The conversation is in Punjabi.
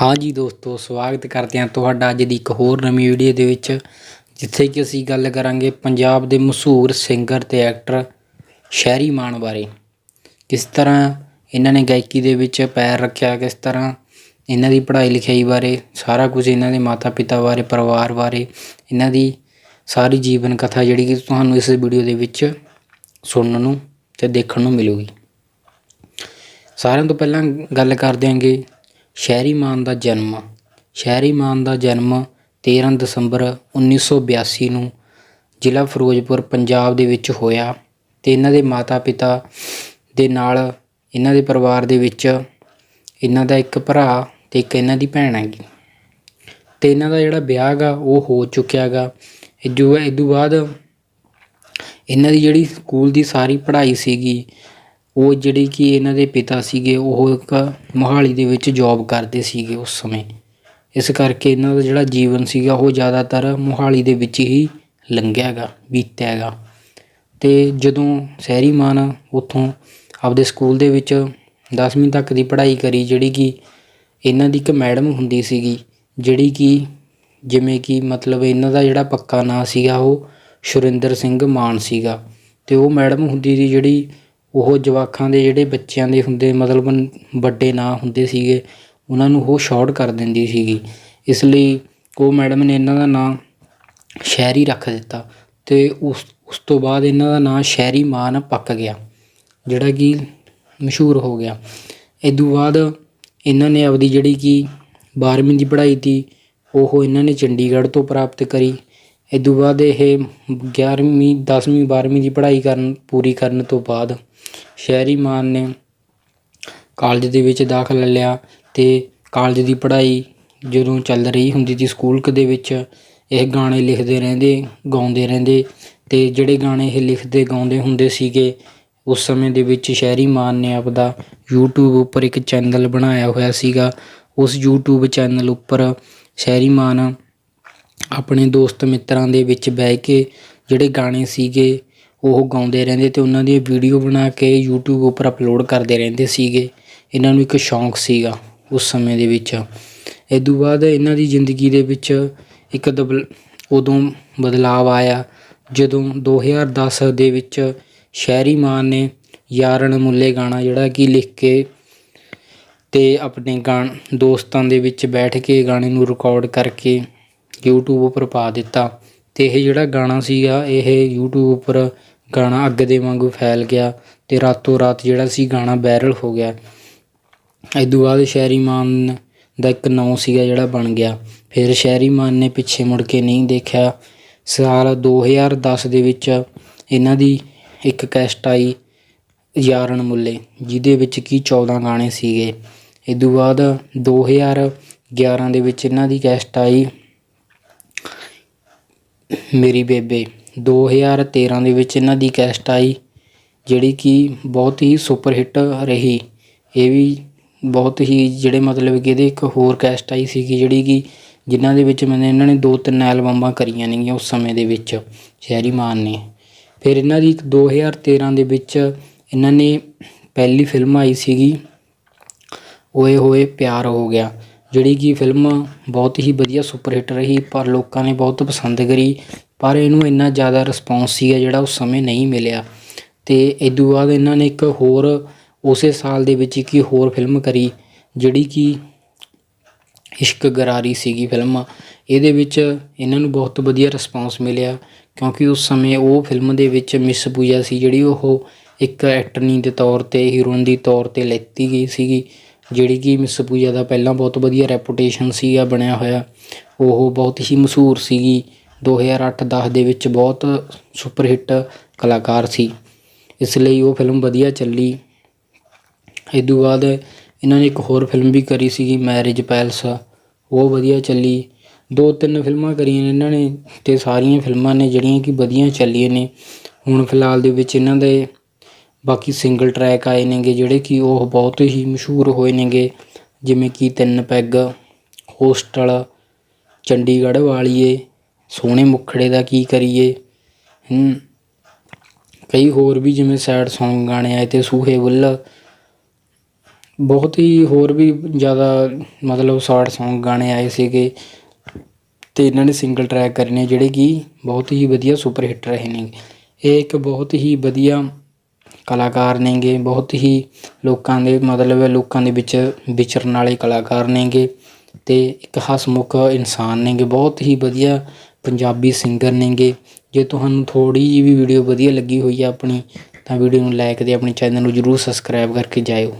ਹਾਂ ਜੀ ਦੋਸਤੋ, ਸਵਾਗਤ ਕਰਦੇ ਹਾਂ ਤੁਹਾਡਾ ਅੱਜ ਦੀ ਇੱਕ ਹੋਰ ਨਵੀਂ ਵੀਡੀਓ ਦੇ ਵਿੱਚ, ਜਿੱਥੇ ਕਿ ਅਸੀਂ ਗੱਲ ਕਰਾਂਗੇ ਪੰਜਾਬ ਦੇ ਮਸ਼ਹੂਰ ਸਿੰਗਰ ਤੇ ਐਕਟਰ ਸ਼ਹਿਰੀ ਮਾਨ ਬਾਰੇ। ਕਿਸ ਤਰ੍ਹਾਂ ਇਹਨਾਂ ਨੇ ਗਾਇਕੀ ਦੇ ਵਿੱਚ ਪੈਰ ਰੱਖਿਆ, ਕਿਸ ਤਰ੍ਹਾਂ ਇਹਨਾਂ ਦੀ ਪੜ੍ਹਾਈ ਲਿਖਾਈ ਬਾਰੇ, ਸਾਰਾ ਕੁਝ ਇਹਨਾਂ ਦੇ ਮਾਤਾ ਪਿਤਾ ਬਾਰੇ, ਪਰਿਵਾਰ ਬਾਰੇ, ਇਹਨਾਂ ਦੀ ਸਾਰੀ ਜੀਵਨ ਕਥਾ ਜਿਹੜੀ ਕਿ ਤੁਹਾਨੂੰ ਇਸ ਵੀਡੀਓ ਦੇ ਵਿੱਚ ਸੁਣਨ ਨੂੰ ਤੇ ਦੇਖਣ ਨੂੰ ਮਿਲੂਗੀ। ਸਾਰਿਆਂ ਤੋਂ ਪਹਿਲਾਂ ਗੱਲ ਕਰਦੇ ਹਾਂਗੇ ਸ਼ਹਿਰੀ ਮਾਨ ਦਾ ਜਨਮ। ਸ਼ਹਿਰੀ ਮਾਨ ਦਾ ਜਨਮ 13 ਦਸੰਬਰ 1982 ਨੂੰ ਜ਼ਿਲ੍ਹਾ ਫਿਰੋਜ਼ਪੁਰ, ਪੰਜਾਬ ਦੇ ਵਿੱਚ ਹੋਇਆ ਅਤੇ ਇਹਨਾਂ ਦੇ ਮਾਤਾ ਪਿਤਾ ਦੇ ਨਾਲ ਇਹਨਾਂ ਦੇ ਪਰਿਵਾਰ ਦੇ ਵਿੱਚ ਇਹਨਾਂ ਦਾ ਇੱਕ ਭਰਾ ਅਤੇ ਇੱਕ ਇਹਨਾਂ ਦੀ ਭੈਣ ਹੈਗੀ। ਅਤੇ ਇਹਨਾਂ ਦਾ ਜਿਹੜਾ ਵਿਆਹ ਗਾ, ਉਹ ਹੋ ਚੁੱਕਿਆ ਗਾ। ਇਦੋਂ ਇਦੋਂ ਬਾਅਦ ਇਹਨਾਂ ਦੀ ਜਿਹੜੀ ਸਕੂਲ ਦੀ ਸਾਰੀ ਪੜ੍ਹਾਈ ਸੀਗੀ ਉਹ ਜਿਹੜੀ ਕਿ ਇਹਨਾਂ ਦੇ ਪਿਤਾ ਸੀਗੇ, ਉਹ ਇੱਕ ਮੋਹਾਲੀ ਦੇ ਵਿੱਚ ਜੋਬ ਕਰਦੇ ਸੀਗੇ ਉਸ ਸਮੇਂ। ਇਸ ਕਰਕੇ ਇਹਨਾਂ ਦਾ ਜਿਹੜਾ ਜੀਵਨ ਸੀਗਾ, ਉਹ ਜ਼ਿਆਦਾਤਰ ਮੋਹਾਲੀ ਦੇ ਵਿੱਚ ਹੀ ਲੰਘਿਆ ਗਾ ਬੀਤਿਆ ਗਾ ਤੇ ਜਦੋਂ ਸ਼ਹਿਰੀ ਮਾਨ ਉੱਥੋਂ ਆਪਦੇ ਸਕੂਲ ਦੇ ਵਿੱਚ 10ਵੀਂ ਤੱਕ ਦੀ ਪੜ੍ਹਾਈ ਕਰੀ, ਜਿਹੜੀ ਕਿ ਇਹਨਾਂ ਦੀ ਇੱਕ ਮੈਡਮ ਹੁੰਦੀ ਸੀਗੀ, ਜਿਹੜੀ ਕਿ ਜਿਵੇਂ ਕਿ ਮਤਲਬ ਇਹਨਾਂ ਦਾ ਜਿਹੜਾ ਪੱਕਾ ਨਾਂ ਸੀਗਾ, ਉਹ ਸੁਰਿੰਦਰ ਸਿੰਘ ਮਾਨ ਸੀਗਾ। ਤੇ ਉਹ ਮੈਡਮ ਹੁੰਦੀ ਸੀ ਜਿਹੜੀ ਉਹ ਜਵਾਕਾਂ ਦੇ ਜਿਹੜੇ ਬੱਚਿਆਂ ਦੇ ਹੁੰਦੇ, ਮਤਲਬ ਵੱਡੇ ਨਾਂ ਹੁੰਦੇ ਸੀਗੇ, ਉਹਨਾਂ ਨੂੰ ਉਹ ਸ਼ਾਰਟ ਕਰ ਦਿੰਦੀ ਸੀਗੀ। ਇਸ ਲਈ ਉਹ ਮੈਡਮ ਨੇ ਇਹਨਾਂ ਦਾ ਨਾਂ ਸ਼ਹਿਰੀ ਰੱਖ ਦਿੱਤਾ ਅਤੇ ਉਸ ਉਸ ਤੋਂ ਬਾਅਦ ਇਹਨਾਂ ਦਾ ਨਾਂ ਸ਼ਹਿਰੀ ਮਾਨ ਪੱਕ ਗਿਆ, ਜਿਹੜਾ ਕਿ ਮਸ਼ਹੂਰ ਹੋ ਗਿਆ। ਇਦੋਂ ਬਾਅਦ ਇਹਨਾਂ ਨੇ ਆਪਦੀ ਜਿਹੜੀ ਕਿ 12ਵੀਂ ਦੀ ਪੜ੍ਹਾਈ ਤੀ ਉਹ ਇਹਨਾਂ ਨੇ ਚੰਡੀਗੜ੍ਹ ਤੋਂ ਪ੍ਰਾਪਤ ਕਰੀ। ਇਦੋਂ ਬਾਅਦ ਇਹ 11ਵੀਂ 10ਵੀਂ 12ਵੀਂ ਦੀ ਪੜ੍ਹਾਈ ਕਰਨ, ਪੂਰੀ ਕਰਨ ਤੋਂ ਬਾਅਦ ਸ਼ਹਿਰੀ ਮਾਨ ਨੇ ਕਾਲਜ ਦੇ ਵਿੱਚ ਦਾਖਲਾ ਲਿਆ ਅਤੇ ਕਾਲਜ ਦੀ ਪੜ੍ਹਾਈ ਜਦੋਂ ਚੱਲ ਰਹੀ ਹੁੰਦੀ ਸੀ ਸਕੂਲ ਦੇ ਵਿੱਚ, ਇਹ ਗਾਣੇ ਲਿਖਦੇ ਰਹਿੰਦੇ, ਗਾਉਂਦੇ ਰਹਿੰਦੇ ਅਤੇ ਜਿਹੜੇ ਗਾਣੇ ਇਹ ਲਿਖਦੇ, ਗਾਉਂਦੇ ਹੁੰਦੇ ਸੀਗੇ, ਉਸ ਸਮੇਂ ਦੇ ਵਿੱਚ ਸ਼ਹਿਰੀ ਮਾਨ ਨੇ ਆਪਦਾ YouTube ਉੱਪਰ ਇੱਕ ਚੈਨਲ ਬਣਾਇਆ ਹੋਇਆ ਸੀਗਾ। ਉਸ YouTube ਚੈਨਲ ਉੱਪਰ ਸ਼ਹਿਰੀ ਮਾਨ ਆਪਣੇ ਦੋਸਤ ਮਿੱਤਰਾਂ ਦੇ ਵਿੱਚ ਬਹਿ ਕੇ ਜਿਹੜੇ ਗਾਣੇ ਸੀਗੇ ਉਹ ਗਾਉਂਦੇ ਰਹਿੰਦੇ ਅਤੇ ਉਹਨਾਂ ਦੀ ਵੀਡੀਓ ਬਣਾ ਕੇ ਯੂਟਿਊਬ ਉੱਪਰ ਅਪਲੋਡ ਕਰਦੇ ਰਹਿੰਦੇ ਸੀਗੇ। ਇਹਨਾਂ ਨੂੰ ਇੱਕ ਸ਼ੌਂਕ ਸੀਗਾ ਉਸ ਸਮੇਂ ਦੇ ਵਿੱਚ। ਇਹ ਤੋਂ ਬਾਅਦ ਇਹਨਾਂ ਦੀ ਜ਼ਿੰਦਗੀ ਦੇ ਵਿੱਚ ਇੱਕ ਦਬਲ ਉਦੋਂ ਬਦਲਾਵ ਆਇਆ ਜਦੋਂ 2010 ਦੇ ਵਿੱਚ ਸ਼ਹਿਰੀ ਮਾਨ ਨੇ ਯਾਰਨ ਮੁੱਲੇ ਗਾਣਾ ਜਿਹੜਾ ਕਿ ਲਿਖ ਕੇ ਤੇ ਆਪਣੇ ਗਾਣ ਦੋਸਤਾਂ ਦੇ ਵਿੱਚ ਬੈਠ ਕੇ ਗਾਣੇ ਨੂੰ ਰਿਕਾਰਡ ਕਰਕੇ YouTube ਉੱਪਰ ਪਾ ਦਿੱਤਾ ਤੇ ਇਹ ਜਿਹੜਾ ਗਾਣਾ ਸੀਗਾ, ਇਹ YouTube ਉੱਪਰ ਗਾਣਾ ਅੱਗ ਦੇ ਵਾਂਗੂ ਫੈਲ ਗਿਆ ਤੇ ਰਾਤੋਂ ਰਾਤ ਜਿਹੜਾ ਸੀ ਗਾਣਾ ਵਾਇਰਲ ਹੋ ਗਿਆ। ਇਦੋਂ ਬਾਅਦ ਸ਼ਹਿਰੀ ਮਾਨ ਦਾ ਇੱਕ ਨਾਂ ਸੀਗਾ ਜਿਹੜਾ ਬਣ ਗਿਆ। ਫਿਰ ਸ਼ਹਿਰੀ ਮਾਨ ਨੇ ਪਿੱਛੇ ਮੁੜ ਕੇ ਨਹੀਂ ਦੇਖਿਆ। ਸਾਲ 2010 ਦੇ ਵਿੱਚ ਇਹਨਾਂ ਦੀ ਇੱਕ ਕੈਸਟ ਆਈ ਯਾਰਨ ਮੁੱਲੇ, ਜਿਹਦੇ ਵਿੱਚ ਕੀ 14 ਗਾਣੇ ਸੀਗੇ। ਇਦੋਂ ਬਾਅਦ 2011 ਦੇ ਵਿੱਚ ਇਹਨਾਂ ਦੀ ਕੈਸਟ ਆਈ ਮੇਰੀ ਬੇਬੇ 2013 ਦੇ ਵਿੱਚ ਇਹਨਾਂ ਦੀ ਕੈਸਟ ਆਈ, ਜਿਹੜੀ ਕਿ ਬਹੁਤ ਹੀ ਸੁਪਰ ਹਿੱਟ ਰਹੀ। ਇਹ ਵੀ ਬਹੁਤ ਹੀ ਜਿਹੜੇ ਮਤਲਬ ਕਿ ਇਹਦੇ ਇੱਕ ਹੋਰ ਕੈਸਟ ਆਈ ਸੀਗੀ, ਜਿਹੜੀ ਕਿ ਜਿਨ੍ਹਾਂ ਦੇ ਵਿੱਚ ਮੈਨੇ ਇਹਨਾਂ ਨੇ ਦੋ ਤਿੰਨ ਐਲਬਮਾਂ ਕਰੀਆਂ ਨੇਗੀਆਂ ਉਸ ਸਮੇਂ ਦੇ ਵਿੱਚ, ਸ਼ਹਿਰੀ ਮਾਨ ਨੇ। ਫਿਰ ਇਹਨਾਂ ਦੀ 2013 ਦੇ ਵਿੱਚ ਇਹਨਾਂ ਨੇ ਪਹਿਲੀ ਫਿਲਮ ਆਈ ਸੀਗੀ, ਓਏ ਹੋਏ ਪਿਆਰ ਹੋ ਗਿਆ। ਜਿਹੜੀ ਕਿ ਫਿਲਮ ਬਹੁਤ ਹੀ ਵਧੀਆ ਸੁਪਰ ਹਿੱਟ ਰਹੀ, ਪਰ ਲੋਕਾਂ ਨੇ ਬਹੁਤ ਪਸੰਦ ਕਰੀ, ਪਰ ਇਹਨੂੰ ਇੰਨਾ ਜ਼ਿਆਦਾ ਰਿਸਪੌਂਸ ਸੀਗਾ ਜਿਹੜਾ ਉਸ ਸਮੇਂ ਨਹੀਂ ਮਿਲਿਆ। ਅਤੇ ਇਹ ਤੋਂ ਬਾਅਦ ਇਹਨਾਂ ਨੇ ਇੱਕ ਹੋਰ, ਉਸੇ ਸਾਲ ਦੇ ਵਿੱਚ ਇੱਕ ਹੋਰ ਫਿਲਮ ਕਰੀ, ਜਿਹੜੀ ਕਿ ਇਸ਼ਕ ਗਰਾਰੀ ਸੀਗੀ ਫਿਲਮ ਇਹਦੇ ਵਿੱਚ ਇਹਨਾਂ ਨੂੰ ਬਹੁਤ ਵਧੀਆ ਰਿਸਪੌਂਸ ਮਿਲਿਆ, ਕਿਉਂਕਿ ਉਸ ਸਮੇਂ ਉਹ ਫਿਲਮ ਦੇ ਵਿੱਚ ਮਿਸ ਪੂਜਾ ਸੀ, ਜਿਹੜੀ ਉਹ ਇੱਕ ਐਕਟਰਨੀ ਦੇ ਤੌਰ ਤੇ, ਹੀਰੋਇਨ ਦੀ ਤੌਰ ਤੇ ਲੈਤੀ ਗਈ ਸੀਗੀ। ਜਿਹੜੀ ਕਿ ਮਿਸ ਪੂਜਾ ਦਾ ਪਹਿਲਾਂ ਬਹੁਤ ਵਧੀਆ ਰੈਪੂਟੇਸ਼ਨ ਸੀਗਾ, ਬਣਿਆ ਹੋਇਆ। ਉਹ ਬਹੁਤ ਹੀ ਮਸ਼ਹੂਰ ਸੀਗੀ। 2008-10 ਦੇ ਵਿੱਚ ਬਹੁਤ ਸੁਪਰ ਹਿੱਟ ਕਲਾਕਾਰ ਸੀ। ਇਸ ਲਈ ਉਹ ਫਿਲਮ ਵਧੀਆ ਚੱਲੀ। ਇਦੋਂ ਬਾਅਦ ਇਹਨਾਂ ਨੇ ਇੱਕ ਹੋਰ ਫਿਲਮ ਵੀ ਕਰੀ ਸੀਗੀ ਮੈਰਿਜ ਪੈਲਸ ਉਹ ਵਧੀਆ ਚੱਲੀ। ਦੋ ਤਿੰਨ ਫਿਲਮਾਂ ਕਰੀਆਂ ਨੇ ਇਹਨਾਂ ਨੇ ਤੇ ਸਾਰੀਆਂ ਫਿਲਮਾਂ ਨੇ ਜਿਹੜੀਆਂ ਕਿ ਵਧੀਆ ਚੱਲੀਆਂ ਨੇ। ਹੁਣ ਫਿਲਹਾਲ ਦੇ ਵਿੱਚ ਇਹਨਾਂ ਦੇ ਬਾਕੀ ਸਿੰਗਲ ਟਰੈਕ ਆਏ ਨੇਗੇ ਜਿਹੜੇ ਕਿ ਉਹ ਬਹੁਤ ਹੀ ਮਸ਼ਹੂਰ ਹੋਏ ਨੇਗੇ, ਜਿਵੇਂ ਕਿ ਤਿੰਨ ਪੈਗ ਹੋਸਟਲ ਚੰਡੀਗੜ੍ਹ ਵਾਲੀਏ, ਸੋਹਣੇ ਮੁਖੜੇ ਦਾ ਕੀ ਕਰੀਏ, ਹੂੰ। ਕਈ ਹੋਰ ਵੀ ਜਿਵੇਂ ਸੈਡ Song ਗਾਣੇ ਆਏ ਤੇ ਸੂਹੇ ਬੁੱਲ। ਬਹੁਤ ਹੀ ਹੋਰ ਵੀ ਜ਼ਿਆਦਾ ਮਤਲਬ ਸੈਡ ਸੌਂਗ ਗਾਣੇ ਆਏ ਸੀਗੇ। ਅਤੇ ਇਹਨਾਂ ਨੇ ਸਿੰਗਲ ਟਰੈਕ ਕਰਨੇ ਜਿਹੜੇ ਕਿ ਬਹੁਤ ਹੀ ਵਧੀਆ ਸੁਪਰ ਹਿੱਟ ਰਹੇ ਨੇ ਇਹ ਇੱਕ ਬਹੁਤ ਹੀ ਵਧੀਆ ਕਲਾਕਾਰ ਨੇਗੇ, ਬਹੁਤ ਹੀ ਲੋਕਾਂ ਦੇ, ਮਤਲਬ ਲੋਕਾਂ ਦੇ ਵਿੱਚ ਵਿਚਰਨ ਵਾਲੇ ਕਲਾਕਾਰ ਨੇਗੇ ਅਤੇ ਇੱਕ ਹਸਮੁਖ ਇਨਸਾਨ ਨੇਗੇ, ਬਹੁਤ ਹੀ ਵਧੀਆ ਪੰਜਾਬੀ ਸਿੰਗਰ ਨੇਗੇ। ਜੇ ਤੁਹਾਨੂੰ ਥੋੜ੍ਹੀ ਜਿਹੀ ਵੀ ਵੀਡੀਓ ਵਧੀਆ ਲੱਗੀ ਹੋਈ ਆ ਆਪਣੀ, ਤਾਂ ਵੀਡੀਓ ਨੂੰ ਲਾਇਕ ਅਤੇ ਆਪਣੇ ਚੈਨਲ ਨੂੰ ਜ਼ਰੂਰ ਸਬਸਕ੍ਰਾਈਬ ਕਰਕੇ ਜਾਇਓ।